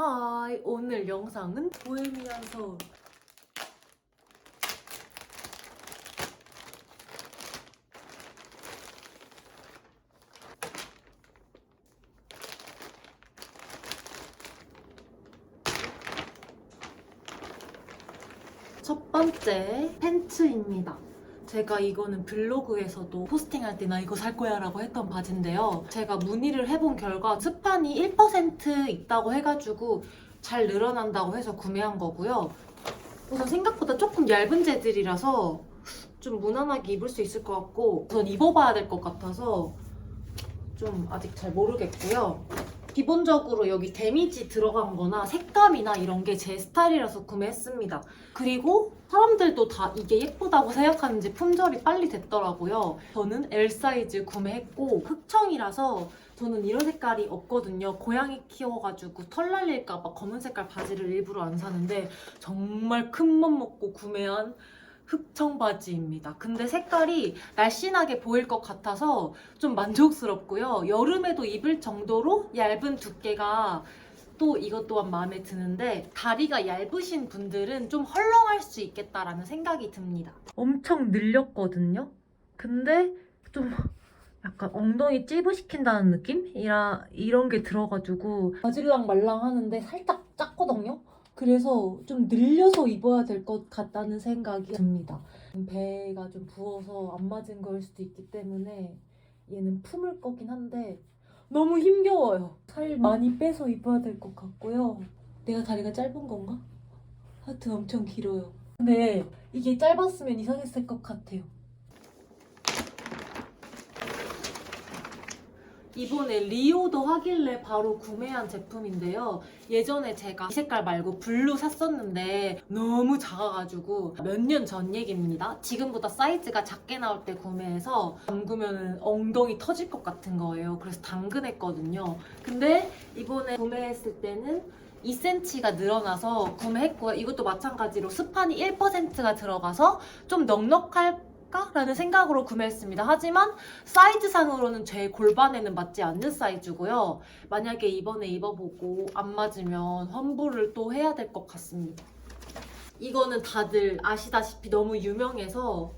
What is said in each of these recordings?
하이 오늘 영상은 보헤미안 서울 첫 번째 팬츠입니다. 제가 이거는 블로그에서도 포스팅할 때 나 이거 살 거야 라고 했던 바지인데요. 제가 문의를 해본 결과 스판이 1% 있다고 해가지고 잘 늘어난다고 해서 구매한 거고요. 우선 생각보다 조금 얇은 재질이라서 좀 무난하게 입을 수 있을 것 같고 우선 입어봐야 될 것 같아서 좀 아직 잘 모르겠고요. 기본적으로 여기 데미지 들어간 거나 색감이나 이런 게 제 스타일이라서 구매했습니다. 그리고 사람들도 다 이게 예쁘다고 생각하는지 품절이 빨리 됐더라고요. 저는 L 사이즈 구매했고 흑청이라서 저는 이런 색깔이 없거든요. 고양이 키워가지고 털 날릴까봐 검은 색깔 바지를 일부러 안 사는데 정말 큰 맘 먹고 구매한 흑청 바지입니다. 근데 색깔이 날씬하게 보일 것 같아서 좀 만족스럽고요. 여름에도 입을 정도로 얇은 두께가 또 이것 또한 마음에 드는데 다리가 얇으신 분들은 좀 헐렁할 수 있겠다라는 생각이 듭니다. 엄청 늘렸거든요. 근데 좀 약간 엉덩이 찌부시킨다는 느낌? 이라, 이런 게 들어가지고 바질랑 말랑 하는데 살짝 작거든요? 그래서 좀 늘려서 입어야 될 것 같다는 생각이 듭니다. 배가 좀 부어서 안 맞은 거일 수도 있기 때문에 얘는 품을 거긴 한데 너무 힘겨워요. 살 많이 빼서 입어야 될 것 같고요. 내가 다리가 짧은 건가? 하여튼 엄청 길어요. 근데 이게 짧았으면 이상했을 것 같아요. 이번에 리오도 하길래 바로 구매한 제품인데요. 예전에 제가 이 색깔 말고 블루 샀었는데 너무 작아가지고 몇 년 전 얘기입니다. 지금보다 사이즈가 작게 나올 때 구매해서 담그면 엉덩이 터질 것 같은 거예요. 그래서 당근했거든요. 근데 이번에 구매했을 때는 2cm가 늘어나서 구매했고요. 이것도 마찬가지로 스판이 1%가 들어가서 좀 넉넉할 라는 생각으로 구매했습니다. 하지만 사이즈상으로는 제 골반에는 맞지 않는 사이즈고요. 만약에 이번에 입어보고 안 맞으면 환불을 또 해야 될 것 같습니다. 이거는 다들 아시다시피 너무 유명해서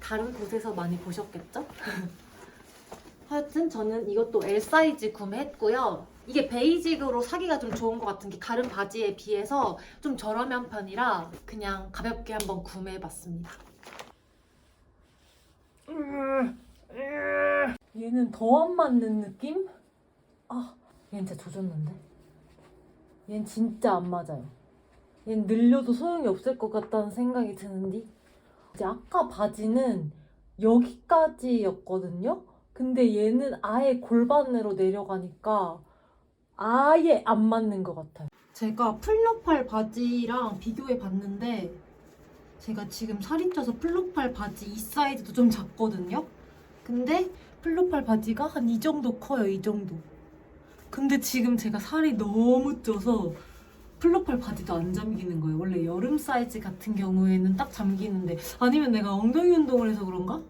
다른 곳에서 많이 보셨겠죠? 하여튼 저는 이것도 L 사이즈 구매했고요. 이게 베이직으로 사기가 좀 좋은 것 같은 게 다른 바지에 비해서 좀 저렴한 편이라 그냥 가볍게 한번 구매해봤습니다. 얘는 더 안 맞는 느낌? 아, 얘는 진짜 조졌는데? 얘는 진짜 안 맞아요. 얘는 늘려도 소용이 없을 것 같다는 생각이 드는데 이제 아까 바지는 여기까지였거든요? 근데 얘는 아예 골반으로 내려가니까 아예 안 맞는 것 같아요. 제가 플로팔 바지랑 비교해 봤는데 제가 지금 살이 쪄서 플로팔 바지 이 사이즈도 좀 작거든요? 근데 플로팔 바지가 한 이 정도 커요, 이 정도. 근데 지금 제가 살이 너무 쪄서 플로팔 바지도 안 잠기는 거예요. 원래 여름 사이즈 같은 경우에는 딱 잠기는데 아니면 내가 엉덩이 운동을 해서 그런가?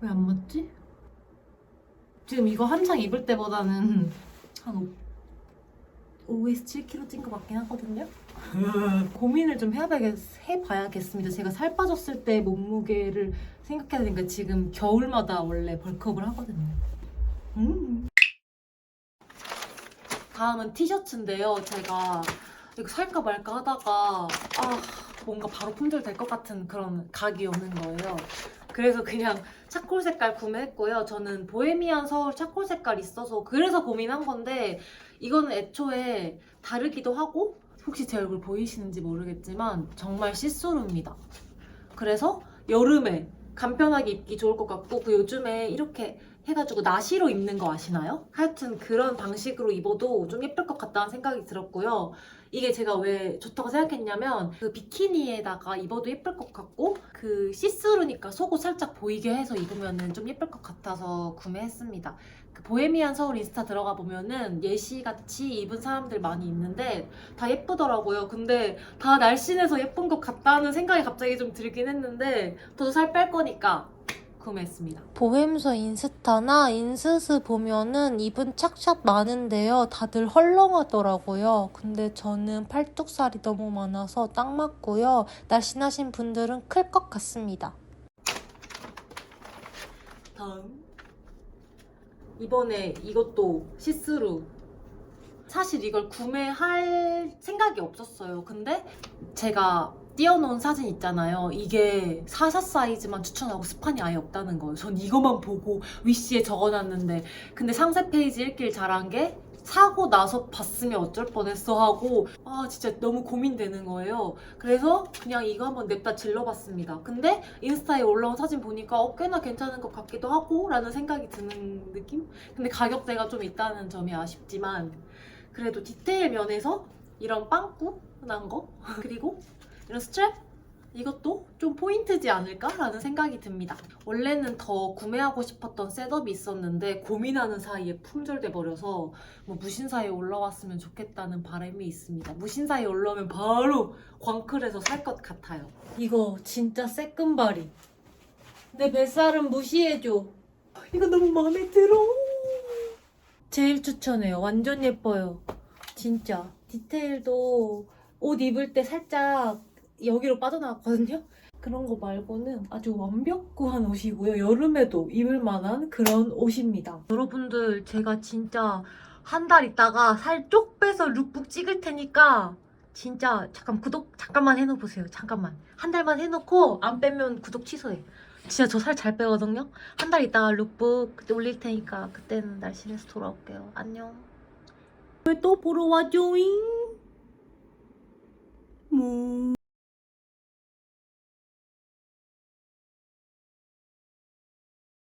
왜 안 맞지? 지금 이거 한창 입을 때보다는 한 5, 5에서 7kg 찐 것 같긴 하거든요. 고민을 좀 해봐야겠, 해봐야겠습니다. 제가 살 빠졌을 때 몸무게를 생각해야 되니까 지금 겨울마다 원래 벌크업을 하거든요. 음. 다음은 티셔츠인데요. 제가 이거 살까 말까 하다가 아 뭔가 바로 품절 될 것 같은 그런 각이 오는 거예요. 그래서 그냥 차콜 색깔 구매했고요. 저는 보헤미안 서울 차콜 색깔 있어서 그래서 고민한 건데 이거는 애초에 다르기도 하고 혹시 제 얼굴 보이시는지 모르겠지만 정말 시스루입니다. 그래서 여름에 간편하게 입기 좋을 것 같고 그 요즘에 이렇게 해가지고 나시로 입는 거 아시나요? 하여튼 그런 방식으로 입어도 좀 예쁠 것 같다는 생각이 들었고요. 이게 제가 왜 좋다고 생각했냐면 그 비키니에다가 입어도 예쁠 것 같고 그 시스루니까 속옷 살짝 보이게 해서 입으면 좀 예쁠 것 같아서 구매했습니다. 그 보헤미안 서울 인스타 들어가 보면은 예시같이 입은 사람들 많이 있는데 다 예쁘더라고요. 근데 다 날씬해서 예쁜 것 같다는 생각이 갑자기 좀 들긴 했는데 저도 살 뺄 거니까 구매했습니다. 보헤임서 인스타나 인스스 보면은 입은 착샷 많은데요. 다들 헐렁하더라고요. 근데 저는 팔뚝살이 너무 많아서 딱 맞고요. 날씬하신 분들은 클 것 같습니다. 다음 이번에 이것도 시스루 사실 이걸 구매할 생각이 없었어요 근데 제가 띄워놓은 사진 있잖아요. 이게 44 사이즈만 추천하고 스판이 아예 없다는 거예요. 전 이거만 보고 위시에 적어놨는데. 근데 상세 페이지 읽길 잘한 게 사고 나서 봤으면 어쩔 뻔했어 하고 아 진짜 너무 고민되는 거예요. 그래서 그냥 이거 한번 냅다 질러봤습니다. 근데 인스타에 올라온 사진 보니까 어, 꽤나 괜찮은 것 같기도 하고 라는 생각이 드는 느낌? 근데 가격대가 좀 있다는 점이 아쉽지만 그래도 디테일 면에서 이런 빵꾸 난 거? 그리고 이런 스트랩 이것도 좀 포인트지 않을까라는 생각이 듭니다. 원래는 더 구매하고 싶었던 셋업이 있었는데 고민하는 사이에 품절돼 버려서 뭐 무신사에 올라왔으면 좋겠다는 바람이 있습니다. 무신사에 올라오면 바로 광클에서 살 것 같아요. 이거 진짜 새끈바리. 내 뱃살은 무시해줘. 이거 너무 마음에 들어. 제일 추천해요. 완전 예뻐요. 진짜. 디테일도 옷 입을 때 살짝 여기로 빠져나왔거든요. 그런 거 말고는 아주 완벽한 옷이고요. 여름에도 입을 만한 그런 옷입니다. 여러분들 제가 진짜 한 달 있다가 살 쪽 빼서 룩북 찍을 테니까 진짜 잠깐 구독 잠깐만 해놓으세요. 잠깐만 한 달만 해놓고 안 빼면 구독 취소해. 진짜 저 살 잘 빼거든요. 한 달 있다가 룩북 그때 올릴 테니까 그때는 날씬해서 돌아올게요. 안녕. 왜또 보러 와줘잉? 뭐.